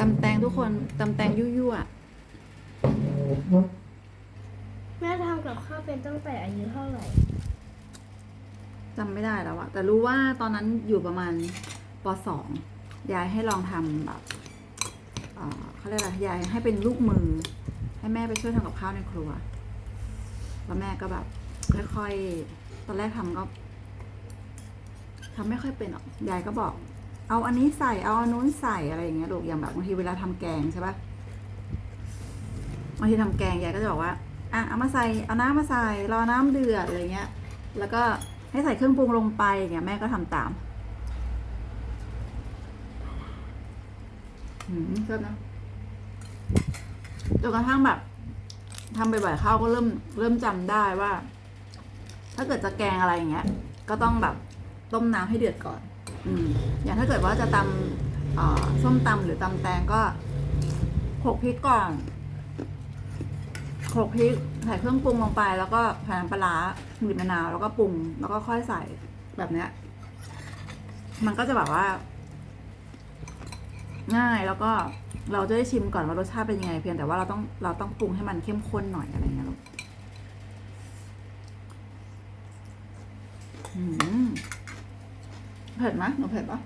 ตำแตงทุกคนตำแตงยั่วแม่ทำกับข้าวเป็นตั้งแต่อายุเท่าไหร่ๆจำไม่ได้แล้วอะแต่รู้ว่าตอนนั้นอยู่ประมาณปสองยายให้ลองทำแบบเอ่อเขาเรียกอะไรยายให้เป็นลูกมือ ให้แม่ไปช่วยทำกับข้าวในครัว แล้วแม่ก็แบบ ค่อยๆ ตอนแรกทำก็ทำไม่ค่อยเป็นหรอกยายก็บอก เอาอันนี้ใส่เอาอันนู้นใส่อะไรอย่างเงี้ยลูกอย่างแบบบางทีเวลาทำแกงใช่ปะบางทีทำแกงยายก็จะบอกว่าอะเอามาใส่เอาน้ำมาใส่รอน้ำเดือดอะไรเงี้ย แล้วก็ให้ใส่เครื่องปรุงลงไปอย่างเงี้ยแม่ก็ทำตามหืมชอบนะจนกระทั่งแบบทำบ่อยๆเข้าก็เริ่มเริ่มจำได้ว่า ถ้าเกิดจะแกงอะไรอย่างเงี้ย ก็ต้องแบบต้มน้ำให้เดือดก่อน อืมอย่างถ้าเกิดว่าจะตำส้มตำหรือตำแตงก็โขลกพริกก่อนโขลกพริกใส่เครื่องปรุงลงไป แล้วก็ใส่น้ำปลาร้าบีบมะนาวแล้วก็ปรุง แล้วก็ค่อยใส่แบบเนี้ย มันก็จะแบบว่า ง่ายแล้วก็เราจะได้ชิมก่อนว่ารสชาติเป็นยังไง เพียงแต่ว่าเราต้องเราต้องปรุงให้มันเข้มข้นหน่อยอะไรเงี้ยลูกอืม เผ็ดไหมหนูเผ็ดปะ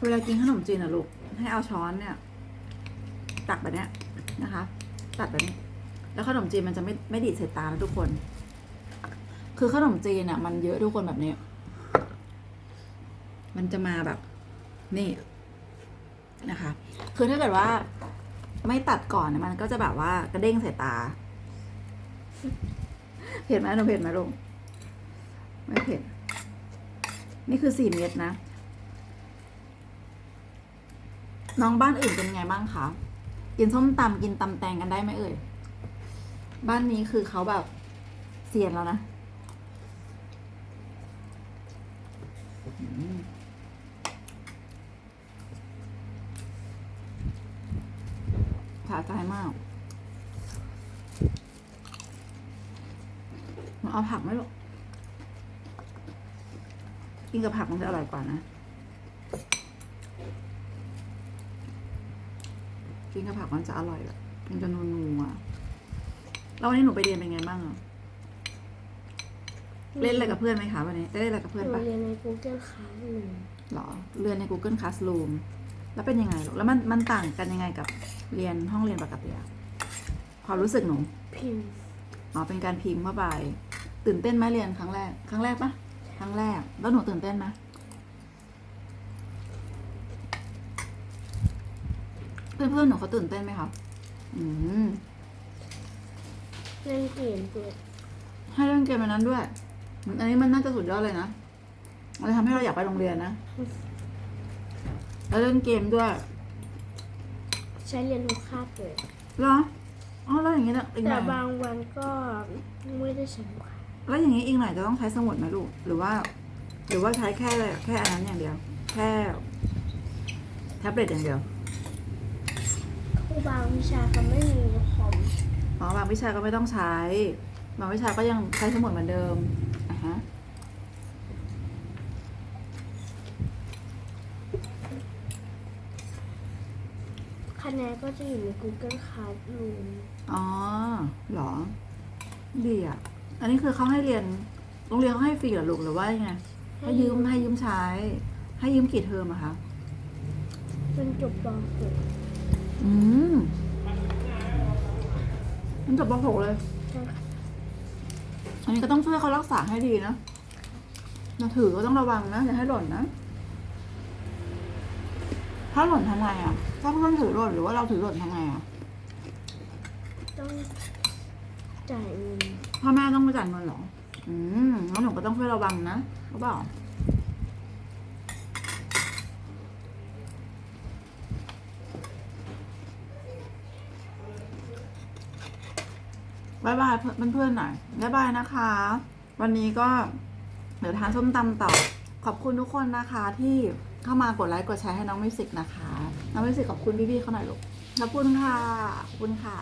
เวลากินขนมจีนอะลูก ให้เอาช้อนเนี่ย ตักแบบเนี้ยนะคะ ตัดแบบนี้ แล้วขนมจีนมันจะไม่ไม่ดีดใส่ตานะทุกคน คือขนมจีนอะมันเยอะทุกคนแบบนี้ มันจะมาแบบ นี่ นะคะ คือถ้าเกิดว่าไม่ตัดก่อนมันก็จะแบบว่ากระเด้งใส่ตา เผ็ดไหมหนูเผ็ดไหมลุงไม่เผ็ด นี่คือสี่เม็ดนะ น้องบ้านอื่นเป็นไงบ้างคะ กินส้มตำกินตำแตงกันได้ไหมเอ่ย บ้านนี้คือเขาแบบเซียนแล้วนะอืม สะใจมากมันเอาผักไหมลูกกินกับผักมันจะอร่อยกว่านะ กินกับผักมันจะอร่อยแบบมันจะนัวๆแล้ววันนี้หนูไปเรียนเป็นไงบ้างอะเล่นอะไรกับเพื่อนไหมคะวันนี้ได้เล่นอะไรกับหเพื่อนนูปะเรียนใน Google Classroom หรอเรียนใน Google Classroom แล้วเป็นยังไงลูกแล้วมันมันต่างกันยังไงกับเรียนห้องเรียนปกติอะความรู้สึกหนูพิมพ์อ๋อเป็นการพิมพ์เข้าไปตื่นเต้นไหมเรียนครั้งแรก ครั้งแรกปะครั้งแรก แล้วหนูตื่นเต้นไหมเพื่อนเพื่อนๆหนูเขาตื่นเต้นไหมคะอืมเล่นเกมด้วยให้เล่นเกมอันนั้นด้วย อันนี้มันน่าจะสุดยอดเลยนะมันจะทำให้เราอยากไปโรงเรียนนะ แล้วเล่นเกมด้วยใช้เรียนทุกคาบเลยเหรออ๋อแล้วอย่างนี้นะอีกหแต่น่อยบางวันก็ไม่ได้ใช้ทุกคาบแล้วอย่างนี้อีกหน่อยจะต้องใช้สมุดไหมลูกหรือว่า หรือว่าใช้แค่แค่อันนั้นอย่างเดียว แค่แท็บเล็ตอย่างเดียวครูบางวิชาเขาไม่มีคอมอ๋อบางวิชาก็ไม่ต้องใช้ บางวิชาก็ยังใช้สมุดเหมือนเดิมอะฮะ คะแนนก็จะอยู่ใน Google Classroom อ๋อเหรอ ดีอะ อันนี้คือเขาให้เรียน โรงเรียนเขาให้ฟรีเหรอลูกหรือว่ายังไง ให้ยืมให้ยืมใช้ ให้ยืมกี่เทอมอะคะ จนจบปอืมมันจบป .6 เลย .6 ใช่ค่ะอันนี้ก็ต้องช่วยเขารักษาให้ดีนะเราถือก็ต้องระวังนะอย่าให้หล่นนะ ถ้าหล่นทำไงอะถ้าเพื่อนถือหล่นหรือว่าเราถือหล่นทำไงอะต้องจ่ายเงินพ่อแม่ต้องมาจ่ายเงินเหรอ อืมแล้วหนูก็ต้องช่วยระวังนะรู้เปล่าบายบายเพื่อนเพื่อนๆหน่อยบายบายนะคะ วันนี้ก็เดี๋ยวทานส้มตำต่อ ขอบคุณทุกคนนะคะที่เข้ามากดไลค์กดแชร์ให้น้องมิวสิกนะคะ น้องมิวสิกขอบคุณพี่ๆเขาหน่อยลูกขอบคุณค่ะขอบคุณค่ะ